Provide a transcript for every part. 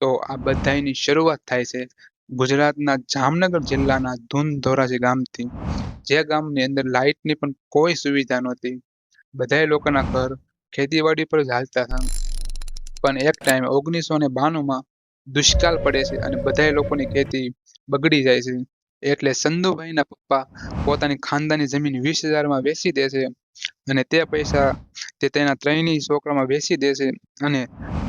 તો આ બધાની શરૂઆત થાય છે ગુજરાતના જામનગર જિલ્લાના ધૂન ધોરાજી ગામથી. જે ગામની અંદર લાઇટની પણ કોઈ સુવિધા નહોતી. બધા લોકોના ઘર ખેતીવાડી પર જ હાલતા હતા. પણ એક ટાઈમ ઓગણીસો ને બાણુંમાં દુષ્કાળ પડે છે અને બધા લોકોની ખેતી બગડી જાય છે. એટલે સંધુભાઈના પપ્પા પોતાની ખાનદાની જમીન વીસ હજારમાં વેચી દે છે અને તે પૈસા તે તેના ત્રણેય છોકરામાં વેચી દે છે અને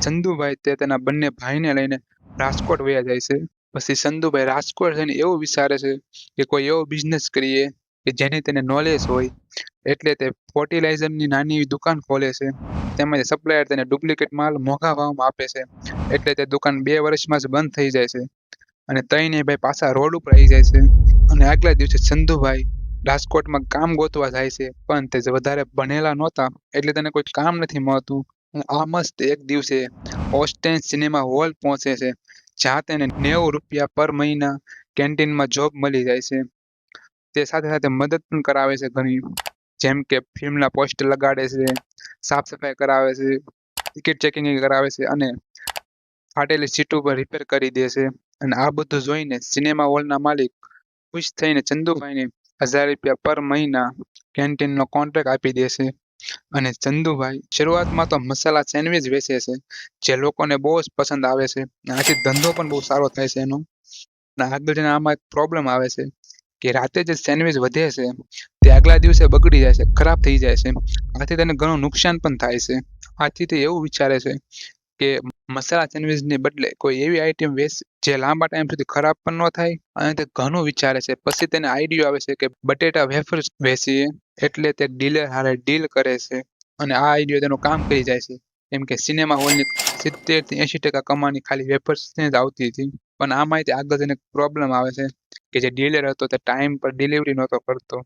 ચંદુભાઈ તે તેના બંને ભાઈને લઈને રાજકોટ વયા જાય છે. પછી ચંદુભાઈ રાજકોટ જઈને એવું વિચારે છે કે કોઈ એવો બિઝનેસ કરીએ કે જેની તેને નોલેજ હોય. એટલે તે ફર્ટિલાઇઝરની નાની દુકાન ખોલે છે. તેમજ સપ્લાયર તેને ડુપ્લિકેટ માલ મોંઘા ભાવમાં આપે છે. એટલે તે દુકાન બે વર્ષમાં જ બંધ થઈ જાય છે. અને ત્રણેય ભાઈ પાછા રોડ ઉપર આવી જાય છે. અને આગલા દિવસે ચંદુભાઈ રાજકોટમાં કામ ગોતવા જાય છે. પણ તે વધારે ભણેલા નહોતા. એટલે તેને કોઈ કામ નથી મળતું. અને આ મસ્ત એક દિવસે ઓસ્ટેન સિનેમા હોલ પહોંચે છે. જ્યાં તેને નેવું રૂપિયા પર મહિના કેન્ટીનમાં જોબ મળી જાય છે. તે સાથે સાથે મદદ પણ કરાવે છે ઘણી. જેમ કે ફિલ્મના પોસ્ટર લગાડે છે, સાફ સફાઈ કરાવે છે ટિકિટ ચેકિંગ કરાવે છે અને ફાટેલી સીટ ઉપર રિપેર કરી દે છે. અને આ બધું જોઈને સિનેમા હોલના માલિક ખુશ થઈને ચંદુભાઈને હજાર રૂપિયા પર મહિના કેન્ટીનનો કોન્ટ્રાક્ટ આપી દે છે. અને ચંદુભાઈ શરૂઆતમાં તો મસાલા સેન્ડવિચ વેચે છે, જે લોકોને બહુ જ પસંદ આવે છે. આથી ધંધો પણ બહુ સારો થાય છે એનો. આગળ જઈને આમાં એક પ્રોબ્લેમ આવે છે કે રાતે જે સેન્ડવિચ વધે છે, તે આગલા દિવસે બગડી જાય છે, ખરાબ થઈ જાય છે. આથી તેને ઘણું નુકસાન પણ થાય છે. આથી તે એવું વિચારે છે કે મસાલા સેન્ડવિચને બદલે કોઈ એવી આઈટમ વેચ જે લાંબા ટાઈમ સુધી ખરાબ પણ ન થાય અને તે ઘણું વિચારે છે. પછી તેને આઈડિયો આવે છે કે બટેટા વેફર્સ વેચીએ એટલે તે ડીલર હારે ડીલ કરે છે અને આ આઈડિયો તેનું કામ કરી જાય છે. કેમ કે સિનેમા હોલની સિત્તેરથી એંશી ટકા કમાણી ખાલી વેફર્સ જ આવતી હતી. પણ આમાં તે આગળ જઈને પ્રોબ્લેમ આવે છે કે જે ડીલર હતો તે ટાઈમ પર ડિલિવરી નહોતો કરતો.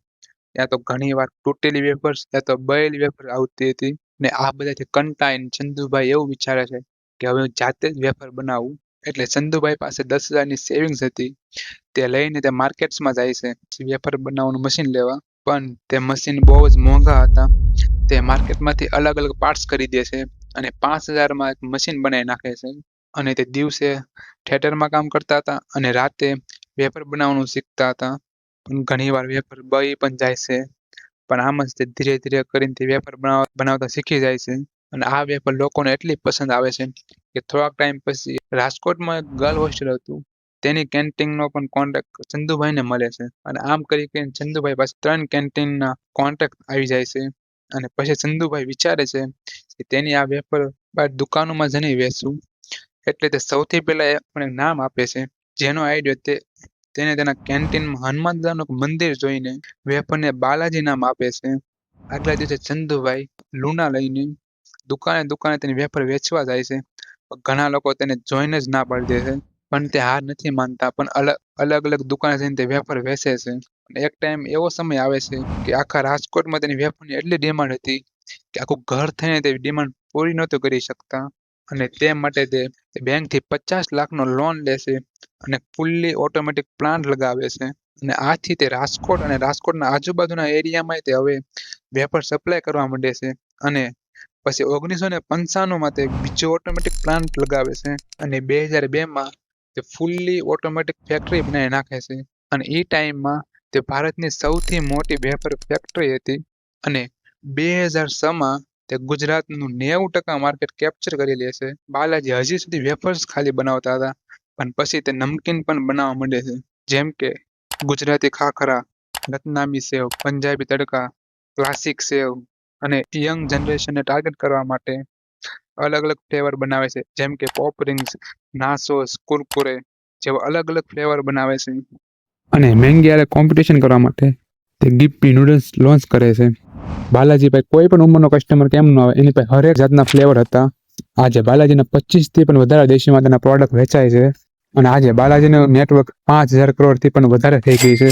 યા તો ઘણી વાર તૂટેલી વેફર્સ યા તો બળેલી વેફર આવતી હતી ને આ બધાથી કંટાઈને ચંદુભાઈ એવું વિચારે છે કે હવે હું જાતે જ વેફર બનાવું. એટલે ચંદુભાઈ પાસે દસ હજારની સેવિંગ્સ હતી. તે લઈને તે માર્કેટ્સમાં જાય છે. વેફર બનાવવાનું મશીન લેવા. પણ તે મશીન બહુ જ મોંઘા હતા. તે માર્કેટમાંથી અલગ અલગ પાર્ટ્સ ખરીદે છે અને પાંચ હજારમાં એક મશીન બનાવી નાખે છે. અને તે દિવસે થિયેટરમાં કામ કરતા હતા અને રાતે વેફર બનાવવાનું શીખતા હતા. પણ ઘણી વાર વેફર બળી પણ જાય છે. પણ આમ જ તે ધીરે ધીરે કરીને તે વેફર બનાવતા શીખી જાય છે. અને આ વેફર લોકોને એટલી પસંદ આવે છે કે થોડાક ટાઈમ પછી રાજકોટમાં એક ગર્લ હોસ્ટેલ હતું. તેની કેન્ટીનનો પણ કોન્ટ્રાક્ટ ચંદુભાઈને મળે છે. અને આમ કરી કરીને ચંદુભાઈ પાસે ત્રણ કેન્ટીનના કોન્ટ્રાક્ટ આવી જાય છે. અને પછી ચંદુભાઈ વિચારે છે કે તેની આ વેફર બાર દુકાનોમાં જઈને વેચવું એટલે તે સૌથી પહેલા આપણે નામ આપે છે. જેનો આઈડિયો તે, તેને તેના કેન્ટીનમાં હનુમાન દાદાનું મંદિર જોઈને વેફરને બાલાજી નામ આપે છે. આગલા દિવસે ચંદુભાઈ લૂના લઈને દુકાને દુકાને તેની વેફર વેચવા જાય છે. ઘણા લોકો તેને જોઈને જ ના પાડી દે છે. પણ તે હાર નથી માનતા, પણ અલગ અલગ અલગ દુકાને જઈને તે વેફર વેચે છે. એક ટાઈમ એવો સમય આવે છે કે આખા રાજકોટમાં તેની વેફરની એટલી ડિમાન્ડ હતી કે આખું ઘર થઈને તે ડિમાન્ડ પૂરી નહોતું કરી શકતા. અને તે માટે તે બેંકથી પચાસ લાખનો લોન લે છે અને ફૂલ્લી ઓટોમેટિક પ્લાન્ટ લગાવે છે. અને આથી તે રાજકોટ અને રાજકોટના આજુબાજુના એરિયામાં તે હવે વેપાર સપ્લાય કરવા માંડે છે. અને પછી ઓગણીસો ને પંચાણુંમાં તે બીજો ઓટોમેટિક પ્લાન્ટ લગાવે છે અને બે હજાર બેમાં તે ફૂલ્લી ઓટોમેટિક ફેક્ટરી બનાવી નાખે છે. અને એ ટાઈમમાં તે ભારતની સૌથી મોટી વેફર ફેક્ટરી હતી અને બે હજાર છમાં તે ગુજરાતનું નેવું ટકા માર્કેટ કેપ્ચર કરી લે છે. બાલાજી હજી સુધી વેફર્સ ખાલી બનાવતા હતા, પણ પછી તે નમકીન પણ બનાવવા માંડે છે. જેમ કે ગુજરાતી ખાખરા, રત્નામી સેવ, પંજાબી તડકા, ક્લાસિક સેવ અને યંગ જનરેશનને ટાર્ગેટ કરવા માટે અલગ અલગ ફ્લેવર બનાવે છે. જેમ કે પોપ રિંગ્સ નાસોસ કુરકુરે જેવા અલગ અલગ ફ્લેવર બનાવે છે. અને મેંગીયારે કોમ્પિટિશન કરવા માટે તે ગિપ્પી નૂડલ્સ લોન્ચ કરે છે. બાલાજી ભાઈ કોઈ પણ ઉંમરનો કસ્ટમર કેમ ન આવે, એની પાસે હરેક જાતના ફ્લેવર હતા. આજે બાલાજીના પચીસથી પણ વધારે દેશોમાં તેના પ્રોડક્ટ વેચાય છે. અને આજે બાલાજીનું નેટવર્ક પાંચ હજાર કરોડથી પણ વધારે થઈ ગઈ છે.